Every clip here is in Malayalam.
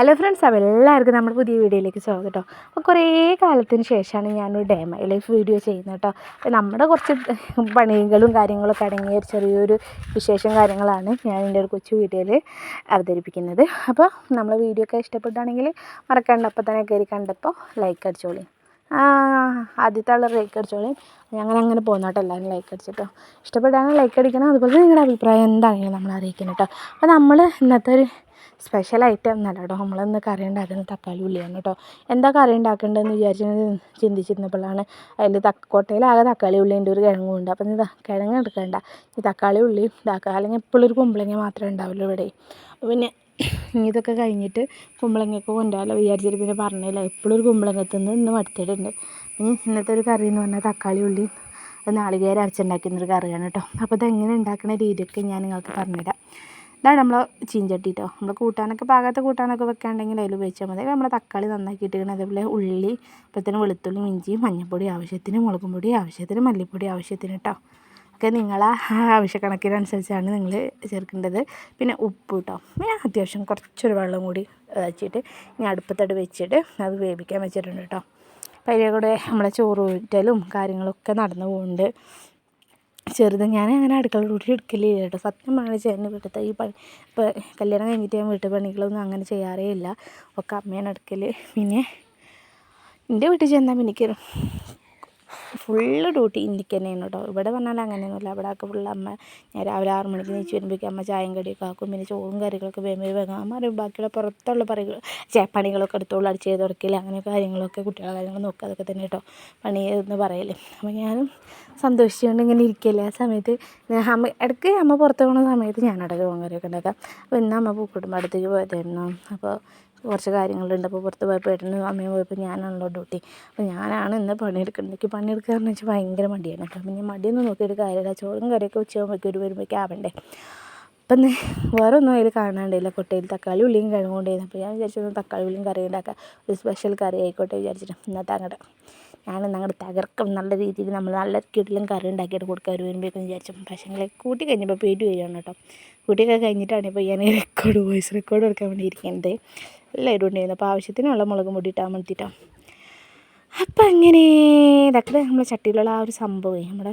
ഹലോ ഫ്രണ്ട്സ് അപ്പോൾ എല്ലാവർക്കും നമ്മുടെ പുതിയ വീഡിയോയിലേക്ക് സ്വാഗതം കേട്ടോ. അപ്പോൾ കുറേ കാലത്തിന് ശേഷമാണ് ഞാനൊരു ഡേ മൈ ലൈഫ് വീഡിയോ ചെയ്യുന്നത് കേട്ടോ. അപ്പോൾ നമ്മുടെ കുറച്ച് പണികളും കാര്യങ്ങളൊക്കെ അടങ്ങിയ ഒരു ചെറിയൊരു വിശേഷം കാര്യങ്ങളാണ് ഞാൻ എന്റെ ഒരു കൊച്ചു വീഡിയോയിൽ അവതരിപ്പിക്കുന്നത്. അപ്പോൾ നമ്മളെ വീഡിയോ ഒക്കെ ഇഷ്ടപ്പെട്ടാണെങ്കിൽ മറക്കണ്ട അപ്പോൾ തന്നെ കയറി കണ്ടപ്പോൾ ലൈക്ക് അടിച്ചോളി. ആദ്യത്തെ ആൾ ലൈക്ക് അടിച്ചോളി. ഞങ്ങൾ അങ്ങനെ പോകുന്നോട്ടെ എല്ലാവരും ലൈക്ക് അടിച്ചിട്ടോ ഇഷ്ടപ്പെട്ടാണ് ലൈക്ക് അടിക്കണം. അതുപോലെ നിങ്ങളുടെ അഭിപ്രായം എന്താണെങ്കിലും നമ്മൾ അറിയിക്കണം കേട്ടോ. അപ്പോൾ നമ്മൾ ഇന്നത്തെ ഒരു സ്പെഷ്യൽ ഐറ്റം എന്നല്ല കേട്ടോ. നമ്മളിന്ന് കറി ഉണ്ടാക്കുന്നത് തക്കാളി ഉള്ളിയാണ് കേട്ടോ. എന്താ കറി ഉണ്ടാക്കേണ്ടതെന്ന് വിചാരിച്ച് ചിന്തിച്ചിരുന്നപ്പോഴാണ്. അതിൽ തക്കോട്ടയിൽ ആകെ തക്കാളി ഉള്ളിന്റെ ഒരു കിഴങ്ങും ഉണ്ട്. അപ്പം ഇത് കിഴങ്ങ് എടുക്കണ്ട. ഈ തക്കാളി ഉള്ളി ഇതാക്കുക അല്ലെങ്കിൽ എപ്പോഴും ഒരു കുമ്പളങ്ങ മാത്രമേ ഉണ്ടാവുള്ളൂ ഇവിടെ. പിന്നെ ഇതൊക്കെ കഴിഞ്ഞിട്ട് കുമ്പളങ്ങയൊക്കെ കൊണ്ടുപോകാമല്ലോ വിചാരിച്ചിട്ട് പിന്നെ പറഞ്ഞില്ല. എപ്പോഴും ഒരു കുമ്പളങ്ങത്ത് നിന്ന് ഇന്ന് മടുത്തിട്ടുണ്ട്. ഇനി ഇന്നത്തെ ഒരു കറി എന്ന് പറഞ്ഞാൽ തക്കാളി ഉള്ളി നാളികേരം അരച്ചുണ്ടാക്കുന്നൊരു കറിയാണ് കേട്ടോ. അപ്പോൾ ഇതെങ്ങനെ ഉണ്ടാക്കുന്ന രീതിയൊക്കെ ഞാൻ നിങ്ങൾക്ക് പറഞ്ഞുതരാം. ഇതാണ് നമ്മൾ ചീഞ്ചട്ടി കേട്ടോ നമ്മൾ കൂട്ടാനൊക്കെ പാകത്ത് കൂട്ടാനൊക്കെ വെക്കാണ്ടെങ്കിൽ അതിൽ ഉപയോഗിച്ചാൽ മതി. നമ്മൾ തക്കാളി നന്നാക്കി ഇട്ടിരിക്കണം അതേപോലെ ഉള്ളി അപ്പോഴത്തേന് വെളുത്തുള്ളി ഇഞ്ചി മഞ്ഞൾപ്പൊടി ആവശ്യത്തിന് മുളകും പൊടി ആവശ്യത്തിന് മല്ലിപ്പൊടി ആവശ്യത്തിന് കേട്ടോ ഒക്കെ നിങ്ങളെ ആവശ്യക്കണക്കിനനുസരിച്ചാണ് നിങ്ങൾ ചേർക്കേണ്ടത്. പിന്നെ ഉപ്പ് കേട്ടോ പിന്നെ അത്യാവശ്യം കുറച്ചൊരു വെള്ളം കൂടി വെച്ചിട്ട് ഇനി അടുപ്പത്തട് വെച്ചിട്ട് അത് വേവിക്കാൻ വെച്ചിട്ടുണ്ട് കേട്ടോ അപ്പോൾ അതിലെ കൂടെ നമ്മളെ ചോറ് ഊറ്റലും കാര്യങ്ങളൊക്കെ നടന്നു പോകുന്നുണ്ട് ചെറുത് ഞാൻ അങ്ങനെ അടുക്കള ഡ്യൂട്ടി എടുക്കലില്ല കേട്ടോ. സത്യം പറഞ്ഞാൽ ചേട്ടന് വീട്ടിലത്തെ ഈ പണി ഇപ്പോൾ കല്യാണം കഴിഞ്ഞിട്ട് ഞാൻ വീട്ടു പണികളൊന്നും അങ്ങനെ ചെയ്യാറേ ഇല്ല. ഒക്കെ അമ്മയാണ് എടുക്കൽ പിന്നെ എന്റെ വീട്ടിൽ ചെന്നാൽ പിന്നെ എനിക്ക് ഫുള്ള് ഡ്യൂട്ടി എനിക്ക് തന്നെയാണ് കേട്ടോ. ഇവിടെ പറഞ്ഞാൽ അങ്ങനെയൊന്നുമില്ല. അവിടെ ഒക്കെ ഫുള്ള് അമ്മ ഞാൻ രാവിലെ ആറ് മണിക്ക് നീച്ച് വരുമ്പോഴേക്കും അമ്മ ചായയും കടിയൊക്കെ ആക്കും. പിന്നെ ചോറും കറികളൊക്കെ വേഗം വേഗം അമ്മ പറയും ബാക്കിയുള്ള പുറത്തുള്ള പണികൾ ചേ പണികളൊക്കെ എടുത്തോളൂ അടിച്ച് ചെയ്ത് തുറക്കില്ല അങ്ങനെ കാര്യങ്ങളൊക്കെ കുട്ടികളെ കാര്യങ്ങൾ നോക്കുക. അതൊക്കെ തന്നെ കേട്ടോ. പണി എന്ന് പറയൽ. അപ്പോൾ ഞാനും സന്തോഷിച്ചുകൊണ്ട് ഇങ്ങനെ ഇരിക്കല്ലേ. ആ സമയത്ത് അമ്മ ഇടയ്ക്ക് അമ്മ പുറത്ത് പോകുന്ന സമയത്ത് ഞാൻ ഇടയ്ക്ക് പോകാൻ കറിയൊക്കെ ഉണ്ടാക്കാം. അപ്പോൾ ഇന്ന് അമ്മ പൂക്കുടുംബം അടുത്തേക്ക് പോയതായിരുന്നു. അപ്പോൾ കുറച്ച് കാര്യങ്ങളുണ്ട്. അപ്പോൾ പുറത്ത് പോയപ്പോൾ ഏട്ടനും അമ്മയും പോയപ്പോൾ ഞാനാണല്ലോ ഡ്യൂട്ടി. അപ്പോൾ ഞാനാണ് ഇന്ന് പണിയെടുക്കുന്നത് എനിക്ക് പണിയെടുക്കാന്ന് വെച്ചാൽ ഭയങ്കര മടിയാണ്. കേട്ടോ പിന്നെ മടിയൊന്നും നോക്കിയിട്ട് കാര്യമില്ല. ചോറും കറിയൊക്കെ ഉച്ചയാകുമ്പോഴേക്കും ഒരു വരുമ്പോഴേക്കും ആവണ്ടേ? അപ്പം വേറെ ഒന്നും അതിൽ കാണാണ്ടില്ല കൊട്ടയിൽ തക്കാളി ഉള്ളിയും കഴിഞ്ഞുകൊണ്ടിരുന്നു അപ്പോൾ ഞാൻ വിചാരിച്ചു തക്കാളി ഉള്ളിയും കറി ഉണ്ടാക്കാം. ഒരു സ്പെഷ്യൽ കറി ആയിക്കോട്ടെ വിചാരിച്ചിട്ട്. ഇന്നത്തെ അങ്ങോട്ട് ഞാനിന്ന് അങ്ങോട്ട് തകർക്കും നല്ല രീതിയിൽ നമ്മൾ നല്ല കിടിലും കറി ഉണ്ടാക്കിയിട്ട് കൊടുക്കാൻ ഒരു വരുമ്പോഴേക്കും വിചാരിച്ചു പക്ഷേ കൂട്ടി കഴിഞ്ഞപ്പോൾ പേടി വരികയാണ് കേട്ടോ. കൂട്ടിയൊക്കെ കഴിഞ്ഞിട്ടാണ് ഇപ്പോൾ ഞാൻ റെക്കോർഡ് വോയിസ് റെക്കോർഡ് കൊടുക്കാൻ വേണ്ടി ഇരിക്കുന്നത്. എല്ലാവരും ഉണ്ടായിരുന്നു അപ്പോൾ ആവശ്യത്തിനുള്ള മുളകും പൊടി ഇട്ടാൽ മതിട്ടോ. അപ്പം അങ്ങനെ ഇതൊക്കെ നമ്മുടെ ചട്ടിയിലുള്ള ആ ഒരു സംഭവം നമ്മുടെ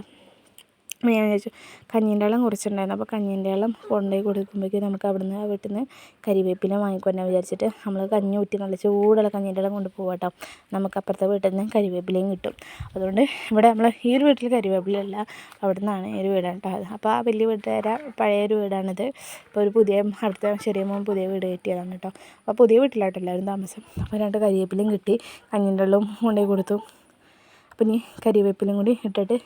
ഞാൻ വിചാരിച്ചു കഞ്ഞീന്റെ വെള്ളം കുറച്ചിട്ടുണ്ടായിരുന്നു അപ്പോൾ കഞ്ഞീന്റെ വെള്ളം കൊണ്ടുപോയി കൊടുക്കുമ്പോഴേക്കും നമുക്ക് അവിടുന്ന് ആ വീട്ടിൽ നിന്ന് കരിവേപ്പില വാങ്ങിക്കൊണ്ടാ വിചാരിച്ചിട്ട് നമ്മൾ കഞ്ഞി ഊറ്റി നല്ല ചൂടുള്ള കഞ്ഞീന്റെ വെള്ളം കൊണ്ട് കേട്ടോ. നമുക്ക് അപ്പുറത്തെ വീട്ടിൽ നിന്ന് കരിവേപ്പിലയും കിട്ടും. അതുകൊണ്ട് ഇവിടെ നമ്മൾ ഈ ഒരു വീട്ടിൽ കരിവേപ്പിലല്ല അവിടെ നിന്നാണ് ഈ ഒരു വീടാണ് കേട്ടോ അപ്പോൾ ആ വലിയ വീട്ടുകാരെ പഴയ ഒരു വീടാണിത്. ഇപ്പോൾ ഒരു പുതിയ അടുത്ത ചെറിയ മോൻ പുതിയ വീട് കെട്ടിയതാണ് കേട്ടോ. അപ്പോൾ പുതിയ വീട്ടിലാട്ടോ താമസം. അപ്പോൾ രണ്ട് കരിവേപ്പിലയും കിട്ടി കഞ്ഞീന്റെ വെള്ളവും കൊണ്ടുപോയി കൊടുത്തു. അപ്പം ഇനി കരിവേപ്പിലയും കൂടി ഇട്ടിട്ട്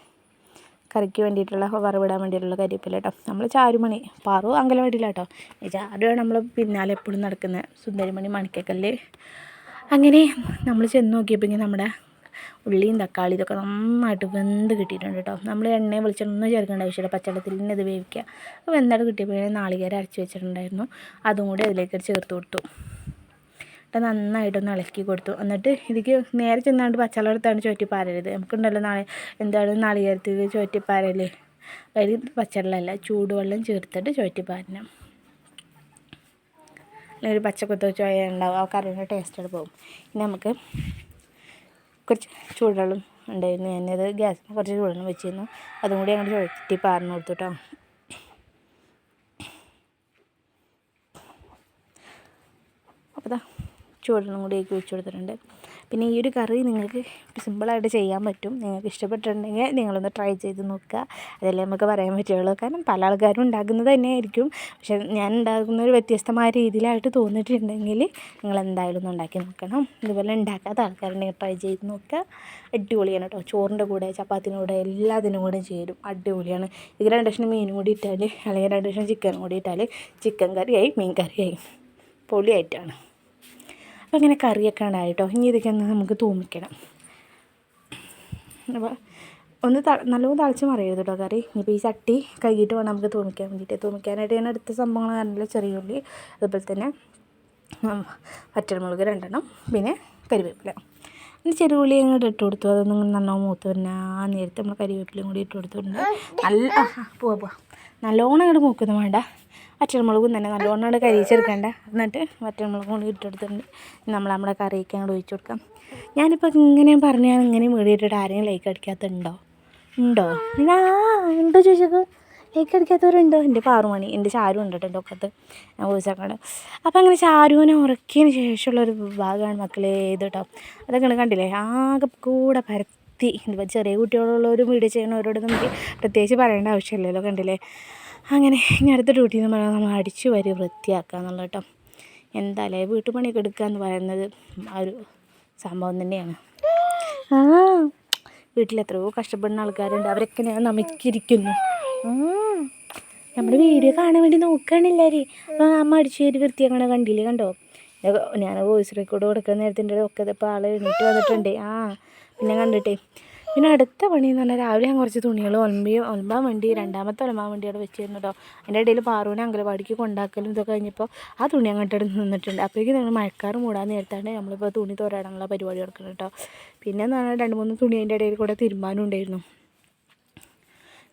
കറിക്ക് വേണ്ടിയിട്ടുള്ള വറവിടാൻ വേണ്ടിയിട്ടുള്ള കരിവേപ്പില കേട്ടോ നമ്മൾ ചാരുമണി പാറു അങ്കലവാടിയിലാട്ടോ ഈ ചാരുവാണ് നമ്മൾ പിന്നാലെ എപ്പോഴും നടക്കുന്നത് സുന്ദരിമണി മണിക്കക്കല്ല്. അങ്ങനെ നമ്മൾ ചെന്ന് നോക്കിയപ്പോൾ നമ്മുടെ ഉള്ളിയും തക്കാളി ഇതൊക്കെ നന്നായിട്ട് വെന്ത് കിട്ടിയിട്ടുണ്ട് കേട്ടോ നമ്മൾ എണ്ണയും വെളിച്ചെണ്ണ ചേർക്കേണ്ട ആവശ്യമില്ല. പച്ചവെള്ളത്തിൽ തന്നെ ഇത് വേവിക്കുക. അപ്പോൾ കിട്ടിയപ്പോഴേ നാളികേരം അരച്ച് വെച്ചിട്ടുണ്ടായിരുന്നു. അതും കൂടി അതിലേക്ക് ചേർത്ത് കൊടുത്തു. എന്നിട്ട് നന്നായിട്ടൊന്ന് ഇളക്കി കൊടുത്തു. എന്നിട്ട് ഇതിക്ക് നേരെ ചെന്നാണ്ട് പച്ചവെള്ളം എടുത്താണ് പാരരുത് നമുക്കുണ്ടല്ലോ നാളെ എന്താണ് നാളികേരത്തിൽ പാരൽ അതിൽ പച്ചവെള്ളമല്ല ചൂടുവെള്ളം ചേർത്തിട്ട് ചോറ്റിപ്പാരണം അല്ലെങ്കിൽ ഒരു പച്ചക്കുത്ത ചോയ ഉണ്ടാവും ആ കറിയുടെ ടേസ്റ്റോട് പോകും. ഇനി നമുക്ക് കുറച്ച് ചൂടുവെള്ളം ഉണ്ടായിരുന്നു. ഞാനത് ഗ്യാസിന് കുറച്ച് ചൂടുവെള്ളം വെച്ചിരുന്നു. അതും കൂടി അങ്ങോട്ട് ചുഴറ്റി പാർന്ന് കൊടുത്തു അപ്പോൾ ചൂടെണ്ണം കൂടി ആക്കി വെച്ച് കൊടുത്തിട്ടുണ്ട്. പിന്നെ ഈ ഒരു കറി നിങ്ങൾക്ക് സിമ്പിളായിട്ട് ചെയ്യാൻ പറ്റും. നിങ്ങൾക്ക് ഇഷ്ടപ്പെട്ടിട്ടുണ്ടെങ്കിൽ നിങ്ങളൊന്ന് ട്രൈ ചെയ്ത് നോക്കുക. അതല്ലേ നമുക്ക് പറയാൻ പറ്റുള്ളൂ കാരണം പല ആൾക്കാരും ഉണ്ടാക്കുന്നത് തന്നെയായിരിക്കും. പക്ഷെ ഞാൻ ഉണ്ടാക്കുന്ന ഒരു വ്യത്യസ്തമായ രീതിയിലായിട്ട് തോന്നിയിട്ടുണ്ടെങ്കിൽ നിങ്ങൾ എന്തായാലും ഒന്ന് ഉണ്ടാക്കി നോക്കണം. ഇതുപോലെ ഉണ്ടാക്കാത്ത ആൾക്കാരുണ്ടെങ്കിൽ ട്രൈ ചെയ്ത് നോക്കുക. അടിപൊളിയാണ് കേട്ടോ. ചോറിന്റെ കൂടെ ചപ്പാത്തിന്റെ കൂടെ എല്ലാത്തിനും കൂടെ ചേരും. അടിപൊളിയാണ്. ഇത് രണ്ട് കഷ്ണം മീനും കൂടി ഇട്ടാൽ അല്ലെങ്കിൽ രണ്ട് കഷ്ണം ചിക്കനും കൂടി ഇട്ടാൽ ചിക്കൻ കറിയായി മീൻ കറിയായി. പൊളിയായിട്ടാണ്. അപ്പോൾ അങ്ങനെ കറിയൊക്കെ ഉണ്ടായിട്ടോ ഇനി ഇതൊക്കെ ഒന്ന് നമുക്ക് തൂമിക്കണം. അപ്പോൾ ഒന്ന് ത നല്ലോണം തളിച്ച് മറിയരുത് കേട്ടോ കറി. ഇനിയിപ്പോൾ ഈ ചട്ടി കഴുകിയിട്ട് വേണം നമുക്ക് തൂമിക്കാൻ വേണ്ടിയിട്ട് തൂമിക്കാനായിട്ട് ഞാൻ അടുത്ത സംഭവങ്ങൾ പറഞ്ഞില്ല ചെറിയ ഉള്ളി അതുപോലെ തന്നെ വറ്റൽമുളക് രണ്ടെണ്ണം പിന്നെ കരിവേപ്പില. ഇനി ചെറിയ ഉള്ളി അങ്ങോട്ട് ഇട്ട് കൊടുത്തു. അതൊന്നും നല്ലോണം മൂത്ത് പിന്നെ ആ നേരത്തെ നമ്മൾ കരിവേപ്പിലയും കൂടി ഇട്ട് കൊടുത്തിട്ടുണ്ട്. നല്ല പോവാ പോവാ. നല്ലോണം അങ്ങോട്ട് മൂക്കൊന്നും വേണ്ട. വറ്റൽമുളകും തന്നെ നല്ലോണം കരിയിച്ചെടുക്കണ്ട. എന്നിട്ട് വറ്റൽമുളകും കൂടി ഇട്ടെടുത്തിട്ടുണ്ട്. നമ്മൾ നമ്മുടെ കറിയൊക്കെ അങ്ങോട്ട് ഒഴിച്ചു കൊടുക്കാം. ഞാനിപ്പോൾ ഇങ്ങനെ പറഞ്ഞാൽ ഇങ്ങനെ വീടിയിട്ടിട്ട് ആരെയും ലൈക്ക് അടിക്കാത്തുണ്ടോ? ഉണ്ടോ? ആ ഉണ്ടോ ചോദിച്ചത്? ലൈക്ക് അടിക്കാത്തവരുണ്ടോ? എന്റെ പാറുമണി എന്റെ ചാരു ഉണ്ട് ഒക്കത്ത്. ഞാൻ ചോദിച്ചേക്കാണ് അപ്പോൾ അങ്ങനെ ചാരുവിനെ ഉറക്കിയതിന് ശേഷമുള്ള ഒരു ഭാഗമാണ് മക്കളെ ഇത് കേട്ടോ അതൊക്കെ കണ്ടില്ലേ? ആകെ കൂടെ പരത്തി. ചെറിയ കുട്ടികളുള്ളവരും വീഡിയോ ചെയ്യണവരോട് നമുക്ക് പ്രത്യേകിച്ച് പറയേണ്ട ആവശ്യമില്ലല്ലോ കണ്ടില്ലേ? അങ്ങനെ ഇനി അടുത്ത ഡ്യൂട്ടി എന്ന് പറഞ്ഞാൽ നമ്മൾ അടിച്ചു വരി വൃത്തിയാക്കുക എന്നുള്ള കേട്ടോ എന്തായാലേ വീട്ടുപണിയൊക്കെ എടുക്കുക എന്ന് പറയുന്നത് ഒരു സംഭവം തന്നെയാണ്. ആ കഷ്ടപ്പെടുന്ന ആൾക്കാരുണ്ട്. അവരൊക്കെ ഞാൻ നമിക്കിരിക്കുന്നു നമ്മൾ വീഡിയോ കാണാൻ വേണ്ടി അപ്പോൾ അമ്മ അടിച്ചു കയറി വൃത്തിയാക്കണ കണ്ടില്ലേ? കണ്ടോ? ഞാൻ വോയിസ് റെക്കോർഡ് കൊടുക്കുന്ന നേരത്തിന്റെ ഒക്കെ ഇപ്പോൾ ആൾ എണ്ണിട്ട് വന്നിട്ടുണ്ട്. ആ പിന്നെ കണ്ടിട്ടേ പിന്നെ അടുത്ത പണി എന്ന് പറഞ്ഞാൽ രാവിലെ ഞാൻ കുറച്ച് തുണികൾ ഒലമ്പി ഒലമ്പാൻ വേണ്ടി രണ്ടാമത്തെ ഒലമ്പാൻ വേണ്ടി അവിടെ വെച്ചിരുന്നു കേട്ടോ അതിന്റെ ഇടയിൽ പാറുവിനെ അങ്കലവാടിക്ക് കൊണ്ടാക്കലും ഇതൊക്കെ കഴിഞ്ഞപ്പോൾ ആ തുണി അങ്ങോട്ട് നിന്നിട്ടുണ്ട്. അപ്പോഴേക്കും ഞങ്ങൾ മഴക്കാറ് മൂടാൻ നേരത്താണ് നമ്മളിപ്പോൾ തുണി തോരാടാനുള്ള പരിപാടി നടക്കുന്നത് കേട്ടോ. പിന്നെ എന്ന് പറഞ്ഞാൽ രണ്ട് മൂന്ന് തുണി അതിന്റെ ഇടയിൽ കൂടെ തീരുമാനം ഉണ്ടായിരുന്നു.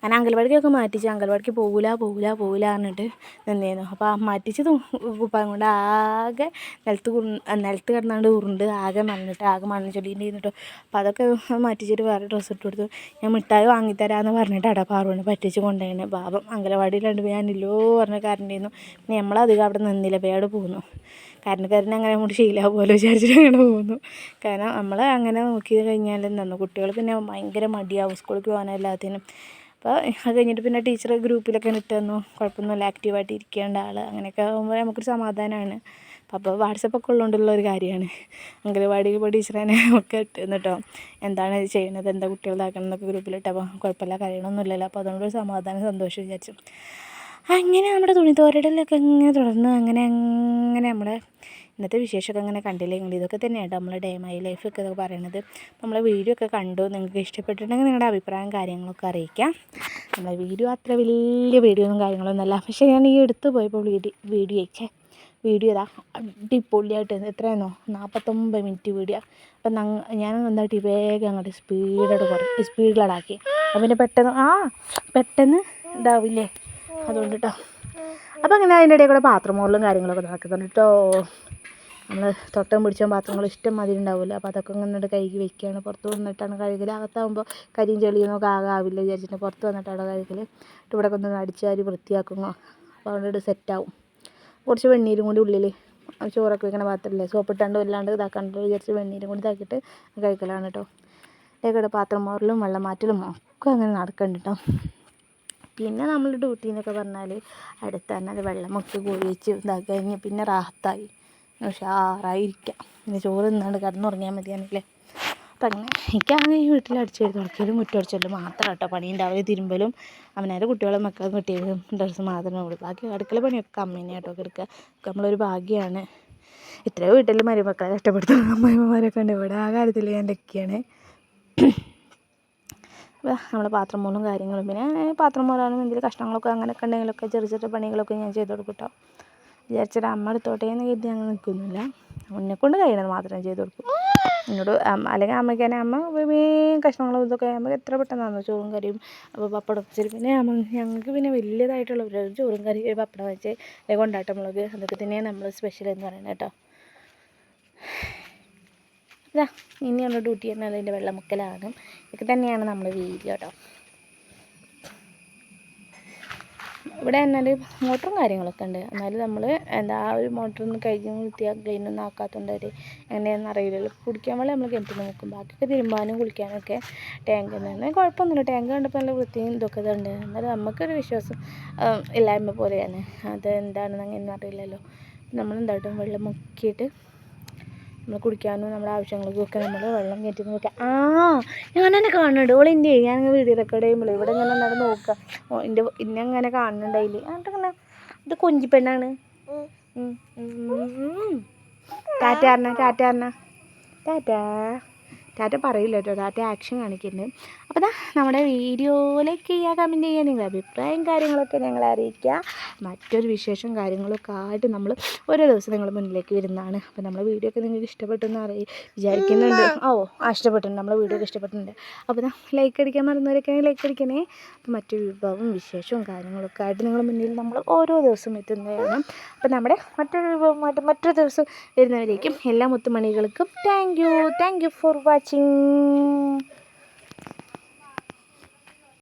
ഞാൻ അംഗൻവാടിക്കൊക്കെ മാറ്റിച്ച് അങ്കൽവാടിക്ക് പോകില്ല പോകില്ല പോകില്ല പറഞ്ഞിട്ട് നിന്നിരുന്നു അപ്പോൾ മാറ്റിച്ച് കുപ്പായം കൊണ്ട് ആകെ നിലത്ത് നിലത്ത് കിടന്നാണ്ട് ഉരുണ്ട് ആകെ മണ്ണിട്ട് ആകെ മണ്ണ് ചൊല്ലിയിട്ട് ഇരുന്നിട്ട് അപ്പോൾ അതൊക്കെ മാറ്റിച്ചിട്ട് വേറെ ഡ്രസ്സ് ഇട്ട് കൊടുത്തു. ഞാൻ മിഠായി വാങ്ങിത്തരാമെന്ന് പറഞ്ഞിട്ട് അട പാറുവിനെ പറ്റിച്ച് കൊണ്ടുപോയിന് പാപം അംഗനവാടിയിലുണ്ട് ഞാൻ ഇല്ലോ പറഞ്ഞ കാരണ്ടായിരുന്നു പിന്നെ നമ്മളധികം അവിടെ നിന്നില്ല പേട് പോന്നു. കാരണം അങ്ങനെ അങ്ങോട്ട് ശീലാ പോലെ വിചാരിച്ചിട്ട് അങ്ങനെ പോകുന്നു കാരണം നമ്മൾ അങ്ങനെ നോക്കി കഴിഞ്ഞാൽ നിന്നു. കുട്ടികൾ പിന്നെ ഭയങ്കര മടിയാവും. സ്കൂളിൽ പോകാനും എല്ലാത്തിനും. അപ്പോൾ അത് കഴിഞ്ഞിട്ട് പിന്നെ ടീച്ചർ ഗ്രൂപ്പിലൊക്കെ ഇട്ട് തന്നു. കുഴപ്പമൊന്നുമില്ല. ആക്റ്റീവായിട്ട് ഇരിക്കേണ്ട ആൾ അങ്ങനെയൊക്കെ ആകുമ്പോൾ നമുക്കൊരു സമാധാനമാണ് അപ്പോൾ വാട്സപ്പൊക്കെ ഉള്ളതുകൊണ്ടുള്ള ഒരു കാര്യമാണ്. അംഗനവാടി ഇപ്പോൾ ടീച്ചറേനെ ഒക്കെ ഇട്ട് കേട്ടോ എന്താണ് ഇത് ചെയ്യുന്നത് എന്താ കുട്ടികളാക്കണം എന്നൊക്കെ ഗ്രൂപ്പിലിട്ടപ്പോൾ കുഴപ്പമില്ല. കാര്യങ്ങളൊന്നുമില്ലല്ലോ അപ്പോൾ അതുകൊണ്ടൊരു സമാധാനം സന്തോഷം വിചാരിച്ചു. അങ്ങനെ നമ്മുടെ തുണിത്തോരടലൊക്കെ ഇങ്ങനെ തുടർന്ന് അങ്ങനെ അങ്ങനെ നമ്മുടെ ഇന്നത്തെ വിശേഷമൊക്കെ അങ്ങനെ കണ്ടില്ലേ? കണ്ടില്ലെങ്കിൽ ഇതൊക്കെ തന്നെയാണ് നമ്മളെ ഡേ മൈ ലൈഫൊക്കെ ഇതൊക്കെ പറയണത്. നമ്മളെ വീഡിയോ ഒക്കെ കണ്ടു. നിങ്ങൾക്ക് ഇഷ്ടപ്പെട്ടിട്ടുണ്ടെങ്കിൽ നിങ്ങളുടെ അഭിപ്രായം കാര്യങ്ങളൊക്കെ അറിയിക്കാം. നമ്മളെ വീഡിയോ അത്ര വലിയ വീഡിയോ ഒന്നും കാര്യങ്ങളൊന്നുമല്ല പക്ഷേ ഞാൻ ഈ എടുത്ത് പോയപ്പോൾ വീഡിയോ വീഡിയോ അയച്ചേ വീഡിയോ ഇതാ അടിപൊളിയായിട്ട് എത്രയാണോ നാൽപ്പത്തൊമ്പത് മിനിറ്റ് വീഡിയോ അപ്പം ഞാൻ എന്തായിട്ട് വേഗം അങ്ങോട്ട് സ്പീഡോട് കുറച്ച് സ്പീഡിലടാക്കി അപ്പം പിന്നെ പെട്ടെന്ന് ആ പെട്ടെന്ന് ഇതാവില്ലേ? അതുകൊണ്ട് കേട്ടോ അപ്പം അങ്ങനെ അതിന്റെ ഇടയിൽ കൂടെ പാത്രം കാര്യങ്ങളൊക്കെ നടക്കുന്നുണ്ട് കേട്ടോ. നമ്മൾ തൊട്ടം പിടിച്ച പാത്രങ്ങൾ ഇഷ്ടം മാതിരി ഉണ്ടാവില്ല അപ്പോൾ അതൊക്കെ ഇങ്ങനെ കഴുകി വെക്കുകയാണ്. പുറത്ത് വന്നിട്ടാണ് കഴുകൽ അകത്താകുമ്പോൾ കരിയും ചെളിയും ആകെ ആവില്ല വിചാരിച്ചിട്ട് പുറത്ത് വന്നിട്ടാണ് കഴുകൽ ഇവിടെ കൊണ്ട് അടിച്ചാരി വൃത്തിയാക്കുന്നു അപ്പോൾ അതുകൊണ്ട് സെറ്റാവും. കുറച്ച് വെണ്ണീരും കൂടി ഉള്ളിൽ ചോറൊക്കെ വെക്കണ പാത്രമില്ലേ സോപ്പിട്ടാണ്ട് വല്ലാണ്ട് ഇതാക്കാണ്ട് വിചാരിച്ച് വെണ്ണീരും കൂടി ഇതാക്കിയിട്ട് കഴിക്കലാണ് കേട്ടോ. ഇടയ്ക്കിടെ പാത്രം മോറലും വെള്ളം മാറ്റലും ഒക്കെ അങ്ങനെ നടക്കുന്നുണ്ട് കേട്ടോ. പിന്നെ നമ്മൾ ഡ്യൂട്ടി എന്നൊക്കെ പറഞ്ഞാൽ അടുത്ത് തന്നെ അത് വെള്ളമൊക്കെ കോരി വെച്ച് ഇതാക്കി കഴിഞ്ഞ് പിന്നെ റാഹത്തായി. ഉഷാറായിരിക്കാം പിന്നെ ചോറ് തിന്നാണ്ട് കിടന്നുറങ്ങിയാൽ മതിയാണല്ലേ. അപ്പം അങ്ങനെ എനിക്കാണെങ്കിൽ ഈ വീട്ടിൽ അടിച്ചു വാരി തുടക്കലും മുറ്റടിച്ചലും മാത്രം കേട്ടോ പണി ഉണ്ടാവില്ല തിരുമ്പലും അവനേരെ കുട്ടികളും മക്കളും കുട്ടികളും ഡ്രസ്സ് മാത്രമേ ഉള്ളൂ. ബാക്കി അടുക്കള പണിയൊക്കെ അമ്മേനെ കേട്ടോ എടുക്കുക നമ്മളൊരു ഭാഗ്യമാണ് ഇത്രയോ വീട്ടിൽ മരുമക്കളെ കഷ്ടപ്പെടുത്തുന്ന അമ്മയമ്മമാരൊക്കെ ഉണ്ട്. ഇവിടെ ആ കാര്യത്തിൽ ഞാൻ ലക്കിയാണ്. നമ്മൾ പാത്രം മൂലും കാര്യങ്ങളും. പിന്നെ പാത്രം മൂലാനും എന്തെങ്കിലും കഷ്ണങ്ങളൊക്കെ അങ്ങനെയൊക്കെ ഉണ്ടെങ്കിലൊക്കെ ചെറിയ ചെറിയ പണികളൊക്കെ ഞാൻ ചെയ്ത് കൊടുക്കും കേട്ടോ വിചാരിച്ചിട്ട് അമ്മ എടുത്തോട്ടെ എന്ന് കരുതി അങ്ങനെ നിൽക്കുന്നില്ല എന്നെ കൊണ്ട് കഴിയണത് മാത്രമേ ചെയ്ത് കൊടുക്കൂ. എന്നോട് അല്ലെങ്കിൽ അമ്മയ്ക്ക് തന്നെ അമ്മ വേഗം കഷ്ണങ്ങളും ഇതൊക്കെ അമ്മ എത്ര പെട്ടെന്നാണ് ചോറും കറിയും അപ്പോൾ പപ്പടം വെച്ചിട്ട് പിന്നെ അമ്മ ഞങ്ങൾക്ക് പിന്നെ വലിയതായിട്ടുള്ള ഒരു ചോറും കറി പപ്പടം വെച്ച് കൊണ്ടാട്ടം മുളക് അതൊക്കെ തന്നെയാണ് നമ്മൾ സ്പെഷ്യൽ എന്ന് പറയുന്നത് കേട്ടോ ഇതാ ഇനിയുള്ള ഡ്യൂട്ടി എന്നാൽ അതിന്റെ വെള്ളമുക്കലാണ് ഇതൊക്കെ തന്നെയാണ് നമ്മൾ വീഡിയോ കേട്ടോ ഇവിടെ എന്നാൽ മോട്ടറും കാര്യങ്ങളൊക്കെ ഉണ്ട്. എന്നാലും നമ്മൾ എന്താ ആ ഒരു മോട്ടറൊന്നും കഴുകി വൃത്തിയാക്കി ക്ലീനൊന്നും ആക്കാത്തതുകൊണ്ട് എങ്ങനെയാണെന്ന് അറിയില്ലല്ലോ. കുടിക്കാൻ വെള്ളം നമ്മൾ കിണറ്റിൽ നോക്കും. ബാക്കിയൊക്കെ തിരുമ്പാനും ടാങ്ക് തന്നെ കുഴപ്പമൊന്നുമില്ല. ടാങ്ക് കണ്ടപ്പോൾ നല്ല വൃത്തിയും ഇതൊക്കെ ഉണ്ട് എന്നാലും നമുക്കൊരു വിശ്വാസം ഇല്ലായ്മ പോലെയാണ്. അത് എന്താണെന്ന് അങ്ങനെ അറിയില്ലല്ലോ. നമ്മൾ എന്തായിട്ടും വെള്ളം മുക്കിയിട്ട് നമ്മൾ കുടിക്കാനും നമ്മുടെ ആവശ്യങ്ങൾക്കും ഒക്കെ നമ്മൾ വെള്ളം കയറ്റി നോക്കുക ആ ഞാൻ എന്നെ കാണുന്നുണ്ട്. ഓൾ ഇന്ത്യ ഞാൻ വീഡിയോ റെക്കോർഡ് ചെയ്യുമ്പോൾ ഇവിടെ ഇങ്ങനെ നടന്ന് നോക്കുക. എന്റെ ഇന്നെ അങ്ങനെ കാണുന്നുണ്ടായില്ല എന്നിട്ട് ഇങ്ങനെ ഇത് കൊഞ്ചിപ്പെണ്ണാണ് ടാറ്റ പറഞ്ഞ. ടാറ്റ. ടാറ്റ പറയില്ല കേട്ടോ. ടാറ്റ ആക്ഷൻ കാണിക്കുന്നുണ്ട് അപ്പോൾ ദാ നമ്മുടെ വീഡിയോയിലേക്ക് ചെയ്യുക കമന്റ് ചെയ്യുക നിങ്ങളുടെ അഭിപ്രായം കാര്യങ്ങളൊക്കെ ഞങ്ങളെ അറിയിക്കുക. മറ്റൊരു വിശേഷം കാര്യങ്ങളൊക്കെ ആയിട്ട് നമ്മൾ ഓരോ ദിവസം നിങ്ങൾ മുന്നിലേക്ക് വരുന്നതാണ്. അപ്പോൾ നമ്മളെ വീഡിയോ ഒക്കെ നിങ്ങൾക്ക് ഇഷ്ടപ്പെട്ടെന്ന് അറിയി വിചാരിക്കുന്നുണ്ട്. ഓ ഇഷ്ടപ്പെട്ടിട്ടുണ്ട്. നമ്മളെ വീഡിയോ ഒക്കെ ഇഷ്ടപ്പെട്ടിട്ടുണ്ട്. അപ്പോൾ ദാ ലൈക്ക് അടിക്കാൻ മറന്നവരൊക്കെ ലൈക്ക് അടിക്കണേ. അപ്പോൾ മറ്റൊരു വിഭവവും വിശേഷവും കാര്യങ്ങളൊക്കെ ആയിട്ട് നിങ്ങളുടെ മുന്നിൽ നമ്മൾ ഓരോ ദിവസം എത്തുന്നതാണ്. അപ്പോൾ നമ്മുടെ മറ്റൊരു വിഭവമായിട്ട് മറ്റൊരു ദിവസം വരുന്നവരേക്കും എല്ലാ മുത്തുമണികൾക്കും thank you thank you for watching 亲